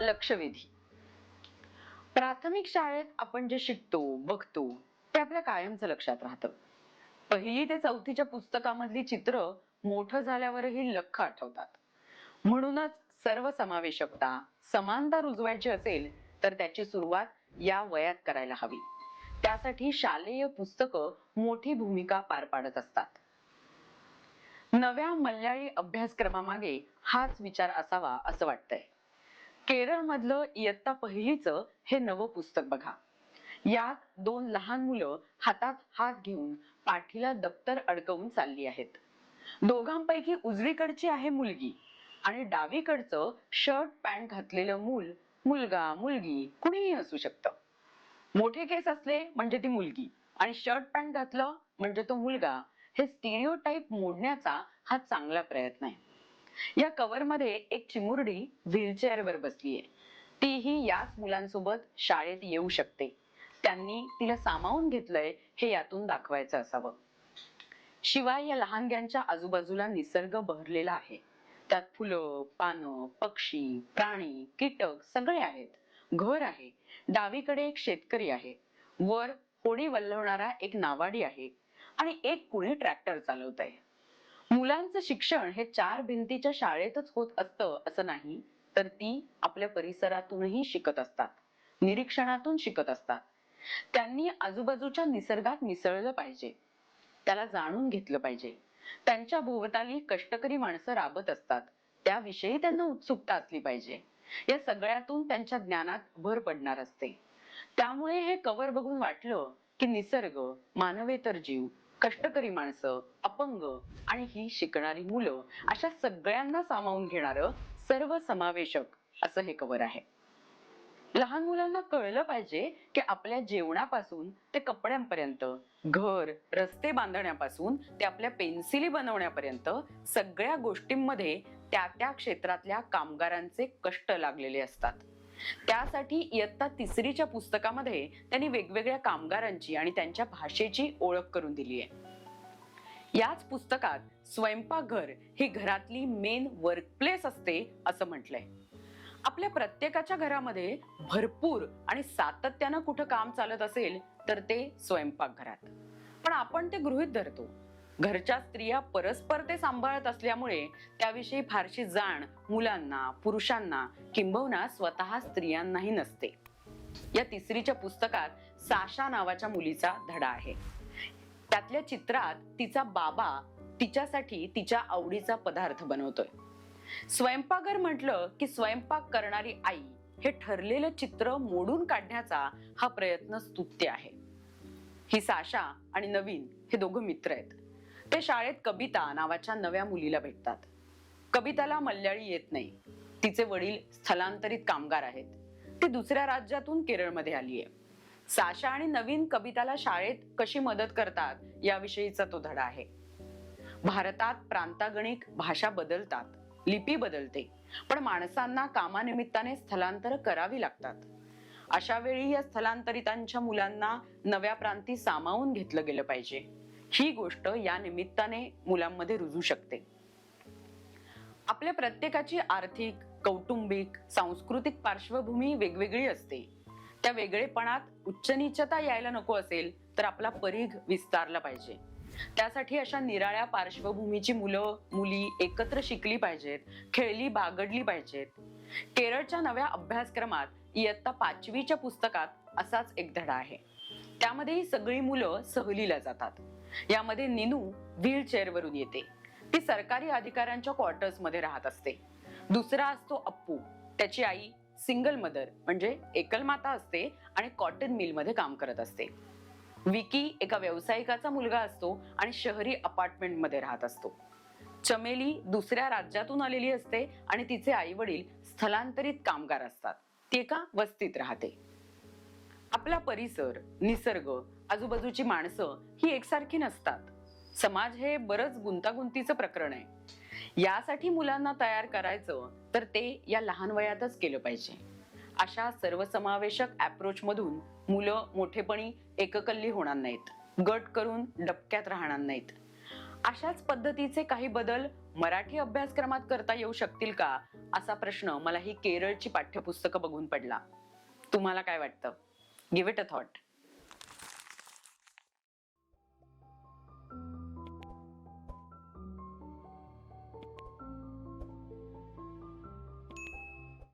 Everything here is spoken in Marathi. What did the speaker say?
लक्षवेधी. प्राथमिक शाळेत आपण जे शिकतो बघतो ते आपल्या कायमचं लक्षात राहतं. पहिली ते चौथीच्या पुस्तकामधली चित्र मोठं झाल्यावरही लख आठवतात. म्हणूनच सर्व समावेशकता समानता रुजवायची असेल तर त्याची सुरुवात या वयात करायला हवी. त्यासाठी शालेय पुस्तकं मोठी भूमिका पार पाडत असतात. नव्या मल्याळी अभ्यासक्रमामागे हाच विचार असावा असं वाटतंय. केरळ मधलं इयत्ता पहिलीचं हे नवं पुस्तक बघा. यात दोन लहान मुलं हातात हात घेऊन पाठीला दप्तर अडकवून चालली आहेत. दोघांपैकी उजवीकडची आहे मुलगी आणि डावीकडचं शर्ट पॅन्ट घातलेलं मूल मुलगा मुलगी कुणीही असू शकतं. मोठे केस असले म्हणजे ती मुलगी आणि शर्ट पॅन्ट घातलं म्हणजे तो मुलगा हे स्टिरिओटाईप मोडण्याचा हा चांगला प्रयत्न आहे. या कव्हरमध्ये एक चिमुरडी व्हीलचेअर वर बसलीये. तीही याच मुलांसोबत शाळेत येऊ शकते. त्यांनी तिला सामावून घेतलंय हे यातून दाखवायचं असावं. शिवाय या लहानग्यांच्या आजूबाजूला निसर्ग बहरलेला आहे. त्यात फुलं पानं पक्षी प्राणी कीटक सगळे आहेत. घर आहे. डावीकडे एक शेतकरी आहे. वर होडी वल्लवणारा एक नावाडी आहे. आणि एक कुणी ट्रॅक्टर चालवत आहे मुलांचं शिक्षण हे चार भिंतीच्या शाळेतच होत असतं असं नाही. तर ती आपल्या परिसरातूनही शिकत असतात. निरीक्षणातून शिकत असतात. त्यांनी आजूबाजूच्या निसर्गात मिसळलं पाहिजे. त्याला जाणून घेतलं पाहिजे. त्यांच्या भोवताली कष्टकरी माणसं राबत असतात. त्याविषयी त्यांना उत्सुकता असली पाहिजे. या सगळ्यातून त्यांच्या ज्ञानात भर पडणार असते. त्यामुळे हे कवर बघून वाटलं की निसर्ग मानवेतर जीव कष्टकरी माणसं अपंग आणि ही शिकणारी मुलं अशा सगळ्यांना सामावून घेणारं सर्व समावेशक असं हे कवर आहे. लहान मुलांना कळलं पाहिजे की आपल्या जेवणापासून ते कपड्यांपर्यंत घर रस्ते बांधण्यापासून ते आपल्या पेन्सिली बनवण्यापर्यंत सगळ्या गोष्टींमध्ये त्या त्या क्षेत्रातल्या कामगारांचे कष्ट लागलेले असतात. त्यासाठी इयत्ता तिसरीच्या पुस्तकामध्ये त्यांनी वेगवेगळ्या कामगारांची आणि त्यांच्या भाषेची ओळख करून दिली आहे. याच पुस्तकात स्वयंपाकघर ही घरातली मेन वर्कप्लेस असते असं म्हटलंय. आपल्या प्रत्येकाच्या घरामध्ये भरपूर आणि सातत्यानं कुठं काम चालत असेल तर ते स्वयंपाकघरात. पण आपण ते गृहित धरतो. घरच्या स्त्रिया परस्पर ते सांभाळत असल्यामुळे त्याविषयी फारशी जाण मुलांना पुरुषांना किंबहुना स्वतः स्त्रियांनाही नसते. या तिसरीच्या पुस्तकात साशा नावाच्या मुलीचा धडा आहे. त्यातल्या चित्रात तिचा बाबा तिच्यासाठी तिच्या आवडीचा पदार्थ बनवतोय. स्वयंपाकघर म्हटलं की स्वयंपाक करणारी आई हे ठरलेलं चित्र मोडून काढण्याचा हा प्रयत्न स्तुत्य आहे. ही साशा आणि नवीन हे दोघं मित्र आहेत. ते शाळेत कविता नावाच्या नव्या मुलीला भेटतात. कविताला मल्याळी येत नाही. तिचे वडील स्थलांतरित कामगार आहेत. ती दुसऱ्या राज्यातून केरळमध्ये आली आहे साशा आणि नवीन कविताला शाळेत कशी मदत करतात याविषयीचा तो धडा आहे. भारतात प्रांतागणिक भाषा बदलतात लिपी बदलते पण माणसांना कामानिमित्ताने स्थलांतर करावी लागतात. अशा वेळी या स्थलांतरितांच्या मुलांना नव्या प्रांती सामावून घेतलं गेलं पाहिजे. ही गोष्ट या निमित्ताने मुलांमध्ये रुजू शकते. आपल्या प्रत्येकाची आर्थिक कौटुंबिक सांस्कृतिक पार्श्वभूमी वेगवेगळी असते. त्या वेगळेपणात उच्च नीचता यायला नको असेल तर आपला परीघ विस्तारला पाहिजे. त्यासाठी अशा निराळ्या पार्श्वभूमीची मुलं मुली एकत्र शिकली पाहिजेत खेळली बागडली पाहिजेत. केरळच्या नव्या अभ्यासक्रमात इयत्ता पाचवीच्या पुस्तकात असाच एक धडा आहे. त्यामध्ये ही सगळी मुलं सहलीला जातात. यामध्ये निनू व्हीलचेअरवरून येते. ती सरकारी अधिकाऱ्यांच्या क्वार्टर्समध्ये राहत असते. दुसरा असतो अप्पू. त्याची आई सिंगल मदर म्हणजे एकल माता असते आणि कॉटन मिलमध्ये काम करत असते. विकी एका व्यावसायिकाचा मुलगा असतो आणि शहरी अपार्टमेंटमध्ये राहत असतो. चमेली दुसऱ्या राज्यातून आलेली असते आणि तिचे आई वडील स्थलांतरित कामगार असतात. ती एका वस्तीत राहते. आपला परिसर निसर्ग आजूबाजूची माणसं ही एकसारखी नसतात. समाज हे बरंच गुंतागुंतीचं प्रकरण आहे. यासाठी मुलांना तयार करायचं तर ते या लहान वयातच केलं पाहिजे. अशा सर्वसमावेशक अप्रोच मधून मुलं मोठेपणी एककल्ली होणार नाहीत. गट करून डबक्यात राहणार नाहीत. अशाच पद्धतीचे काही बदल मराठी अभ्यासक्रमात करता येऊ शकतील का? असा प्रश्न मला ही केरळची पाठ्यपुस्तकं बघून पडला. तुम्हाला काय वाटतं? Give it a thought